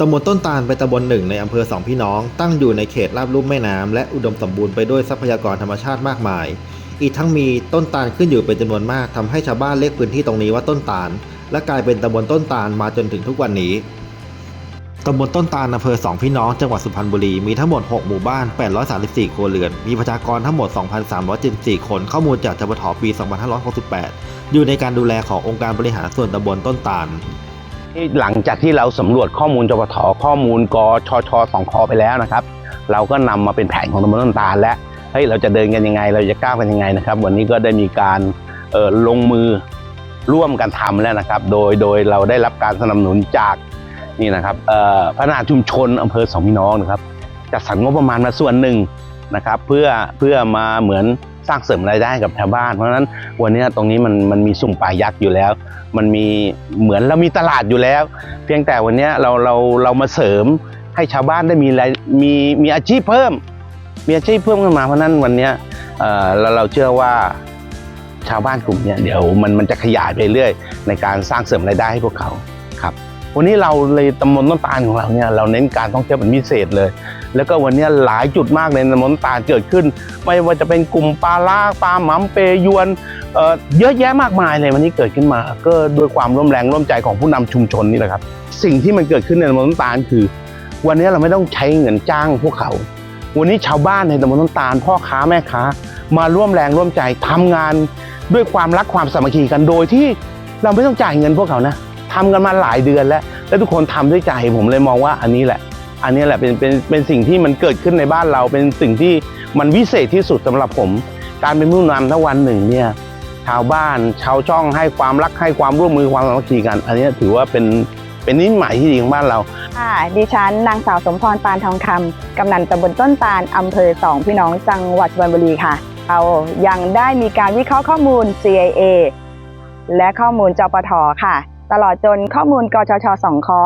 ตำบลต้นตาลเป็นตำบลหนึ่งในอำเภอสองพี่น้อง ตั้งอยู่ในเขตราบลุ่มแม่น้ำและอุดมสมบูรณ์ไปด้วยทรัพยากรธรรมชาติมากมาย อีกทั้งมีต้นตาลขึ้นอยู่เป็นจำนวนมากทำให้ชาวบ้านเรียกพื้นที่ตรงนี้ว่าต้นตาล และกลายเป็นตำบลต้นตาลมาจนถึงทุกวันนี้ตำบลต้นตาลอำเภอสองพี่น้องจังหวัดสุพรรณบุรีมีทั้งหมด 6 หมู่บ้าน 834 ครัวเรือน มีประชากรทั้งหมด 2,374 คน ข้อมูลจากจปทปี 2568 อยู่ในการดูแลขององค์การบริหารส่วนตำบลต้นตาล หลังจากที่เราสำรวจข้อมูลจปทข้อมูลกชชสองคอไปแล้วนะครับ เราก็นำมาเป็นแผนของตำบลต้นตาลและเฮ้ยเราจะเดินกันยังไง เราจะก้าวกันยังไงนะครับ วันนี้ก็ได้มีการเอ่อลงมือร่วมกันทำแล้วนะครับ โดยโดยเราได้รับการสนับสนุนจากนี่นะครับเอ่อพัฒนาชุมชนอำเภอสองพี่น้องนะครับจัดสรรงบประมาณมาส่วนหนึ่งนะครับ เพื่อเพื่อมาเหมือน สร้างเสริมรายได้ให้กับชาวบ้าน เพราะฉะนั้นวันนี้ตรงนี้มันมันมีสุ่มปลายักษ์อยู่แล้ว มันมีเหมือนเรามีตลาดอยู่แล้ว เพียงแต่วันนี้เราเราเรามาเสริมให้ชาวบ้านได้มีรายมีมีอาชีพเพิ่ม มีอาชีพเพิ่มขึ้นมาเพราะนั้นวันนี้เออเราเราเชื่อว่าชาวบ้านกลุ่มนี้เดี๋ยวมันมันจะขยายไปเรื่อยในการสร้างเสริมรายได้ให้พวกเขาครับวันนี้เราเลยตำบลต้นตาลของเราเนี่ยเราเน้นการท่องเที่ยวเป็นพิเศษเลย แล้วก็วันนี้หลายจุดมากในตำบลต้นตาลเกิดขึ้น ไม่ว่าจะเป็นกลุ่มปลาล่าปลาหมำเปยวนเเยอะแยะมากมายเลยวันนี้เกิดขึ้นมา ก็ด้วยความร่วมแรงร่วมใจของผู้นำชุมชนนี่แหละครับ สิ่งที่มันเกิดขึ้นในตำบลต้นตาลคือ วันนี้เราไม่ต้องใช้เงินจ้างพวกเขา วันนี้ชาวบ้านในตำบลต้นตาล พ่อค้าแม่ค้า มาร่วมแรงร่วมใจทำงานด้วยความรักความสามัคคีกันโดยที่เราไม่ต้องจ่ายเงินพวกเขานะทำกันมาหลายเดือนแล้ว และทุกคนทำด้วยใจผมเลยมองว่าอันนี้แหละ อันนี้แหละเป็นเป็นเป็นสิ่งที่มันเกิดขึ้นในบ้านเรา เป็นสิ่งที่มันวิเศษที่สุดสำหรับผม การเป็นผู้นำถ้าวันหนึ่งเนี่ยชาวบ้านชาวช่องให้ความรักให้ความร่วมมือความสามัคคีกัน อันนี้ถือว่าเป็นเป็นนิสัยที่ดีของบ้านเราค่ะดิฉันนางสาวสมพรปานทองคำกำนันตำบลต้นตาลอำเภอสองพี่น้องจังหวัดสุพรรณบุรีค่ะ เรายังได้มีการวิเคราะห์ข้อมูล CIA และข้อมูลจปทค่ะ ตลอดจนข้อมูลกชชสองคอ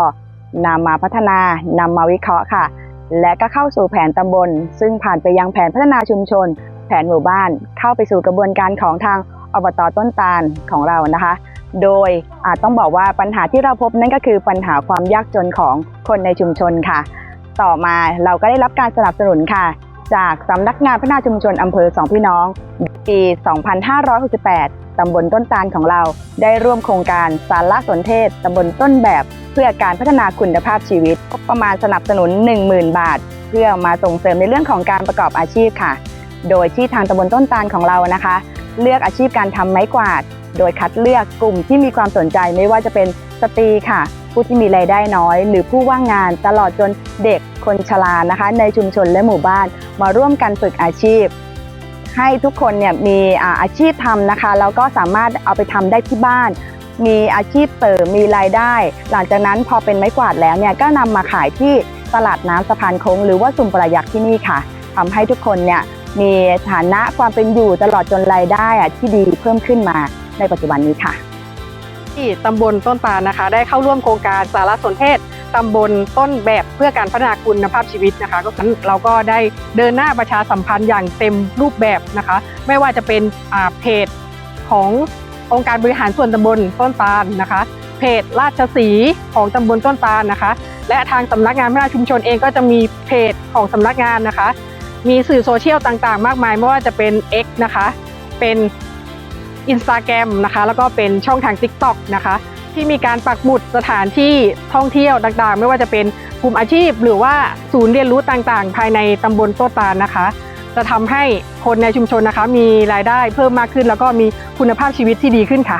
นำมาพัฒนานำมาวิเคราะห์ค่ะ และก็เข้าสู่แผนตำบล ซึ่งผ่านไปยังแผนพัฒนาชุมชน แผนหมู่บ้านเข้าไปสู่กระบวนการของทางอบตต้นตาลของเรานะคะ โดยอาจต้องบอกว่าปัญหาที่เราพบนั่นก็คือปัญหาความยากจนของคนในชุมชนค่ะ ต่อมาเราก็ได้รับการสนับสนุนค่ะ จากสำนักงานพัฒนาชุมชนอำเภอสองพี่น้อง ปี 2568 ตำบลต้นตาลของเราได้ร่วมโครงการสารสนเทศตำบลต้นแบบ เพื่อการพัฒนาคุณภาพชีวิตประมาณสนับสนุน 10,000 บาท เพื่อมาส่งเสริมในเรื่องของการประกอบอาชีพค่ะ โดยที่ทางตำบลต้นตาลของเรานะคะ เลือกอาชีพการทำไม้กวาด โดยคัดเลือกกลุ่มที่มีความสนใจไม่ว่าจะเป็นสตรีค่ะ ผู้ที่มีรายได้น้อย หรือผู้ว่างงานตลอดจนเด็กคนชรานะคะ ในชุมชนและหมู่บ้านมาร่วมกันฝึกอาชีพ ให้ทุกคนเนี่ยมีอาชีพทำนะคะแล้วก็สามารถเอาไปทำได้ที่บ้าน มีอาชีพเสริมมีรายได้ หลังจากนั้นพอเป็นไม้กวาดแล้วเนี่ยก็นำมาขายที่ตลาดน้ำสะพานโค้งหรือว่าสุ่มประยักษ์ที่นี่ค่ะทำให้ทุกคนเนี่ยมีฐานะความเป็นอยู่ตลอดจนรายได้อะที่ดีเพิ่มขึ้นมาในปัจจุบันนี้ค่ะ ที่ตำบลต้นตาลนะคะ ได้เข้าร่วมโครงการสารสนเทศตำบลต้นแบบเพื่อการพัฒนาคุณภาพชีวิตนะคะ ก็นั้นเราก็ได้เดินหน้าประชาสัมพันธ์อย่างเต็มรูปแบบนะคะ ไม่ว่าจะเป็นเพจขององค์การบริหารส่วนตำบลต้นตาลนะคะ เพจราชสีของตำบลต้นตาลนะคะ และทางสำนักงานพัฒนาชุมชนเองก็จะมีเพจของสำนักงานนะคะ มีสื่อโซเชียลต่างๆ มากมายไม่ว่าจะเป็น X นะคะ เป็น Instagram นะคะ แล้วก็เป็นช่องทาง TikTok นะคะ ที่มีการปักหมุดสถานที่ท่องเที่ยวต่างๆ ไม่ว่าจะเป็นกลุ่มอาชีพ หรือว่าศูนย์เรียนรู้ต่างๆ ภายในตำบลโตตาลนะคะ จะทำให้คนในชุมชนนะคะ มีรายได้เพิ่มมากขึ้น แล้วก็มีคุณภาพชีวิตที่ดีขึ้นค่ะ